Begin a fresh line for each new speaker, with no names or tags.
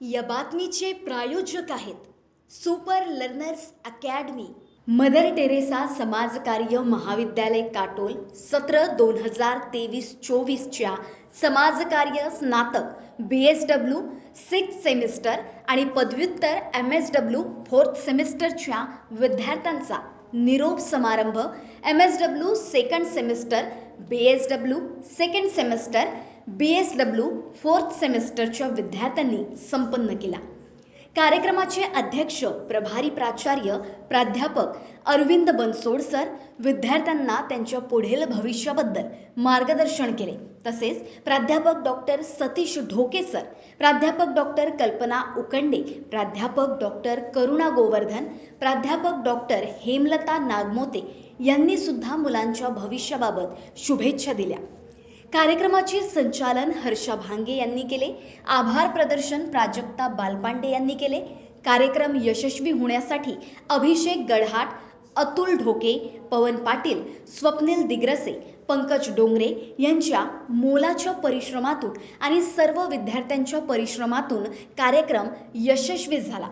या बातमीचे प्रायोजक आहेत super learners academy. Mother Teresa समाजकार्य महाविद्यालय काटोल सत्र दोन हजार तेवीस चोवीसच्या समाजकार्य स्नातक B S W six semester आणि पदव्युत्तर एम एस डब्ल्यू फोर्थ सेमिस्टरच्या विद्यार्थ्यांचा. निरोप समारंभ M S W second semester B S W second semester B S W fourth सेमिस्टरच्या विद्यार्थ्यांनी संपन्न केला. कार्यक्रमाचे अध्यक्ष प्रभारी प्राचार्य प्राध्यापक अरविंद बनसोड सर विद्यार्थ्यांना त्यांच्या पुढील भविष्याबद्दल मार्गदर्शन केले. तसेच प्राध्यापक डॉक्टर सतीश ढोके सर प्राध्यापक डॉक्टर कल्पना उकंडे प्राध्यापक डॉक्टर करुणा गोवर्धन प्राध्यापक डॉक्टर हेमलता नागमोते यांनी सुद्धा मुलांच्या भविष्याबाबत शुभेच्छा दिल्या. कार्यक्रमाचे संचालन हर्षा भांगे यांनी केले. आभार प्रदर्शन प्राजक्ता बालपांडे यांनी केले. कार्यक्रम यशस्वी होण्यासाठी अभिषेक गडहाट अतुल ढोके पवन पाटील स्वप्नील दिग्रसे पंकज डोंगरे यांच्या मोलाच्या परिश्रमातून आणि सर्व विद्यार्थ्यांच्या परिश्रमातून कार्यक्रम यशस्वी झाला.